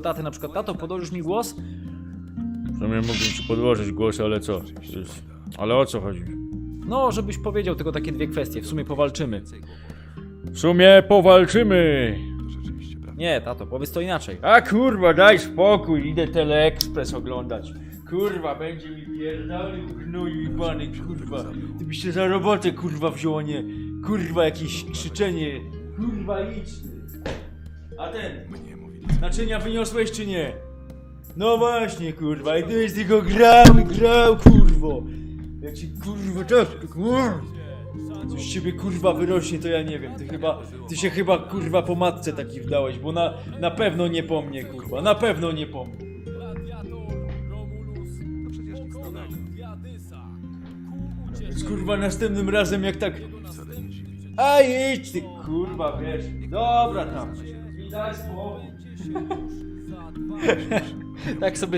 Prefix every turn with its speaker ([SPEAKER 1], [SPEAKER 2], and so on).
[SPEAKER 1] taty na przykład, tato, podłożysz mi głos?
[SPEAKER 2] W sumie mógłbym ci podłożyć głos, ale co? Jest- Ale o co chodzi?
[SPEAKER 1] No, żebyś powiedział tylko takie dwie kwestie, w sumie powalczymy.
[SPEAKER 2] W sumie powalczymy!
[SPEAKER 1] Nie, tato, powiedz to inaczej.
[SPEAKER 2] A kurwa, daj spokój, idę Teleekspres oglądać. Kurwa, będzie mi pierdolił gnój i bany, kurwa. Ty byś się za robotę, kurwa, wziął, a nie kurwa, jakieś krzyczenie. Kurwa, idź ty. A ten, naczynia wyniosłeś czy nie? No właśnie, kurwa, i ty tylko grał grał, kurwo. Jak ci, kurwa, tak, kurwa. Coś z ciebie kurwa wyrośnie, to ja nie wiem. Ty chyba, ty się chyba kurwa po matce taki wdałeś, bo na, na pewno nie po mnie, kurwa, na pewno nie po mnie. Więc kurwa następnym razem jak tak. A idź ty kurwa wiesz. Dobra tam. I daj spokój.
[SPEAKER 1] Tak sobie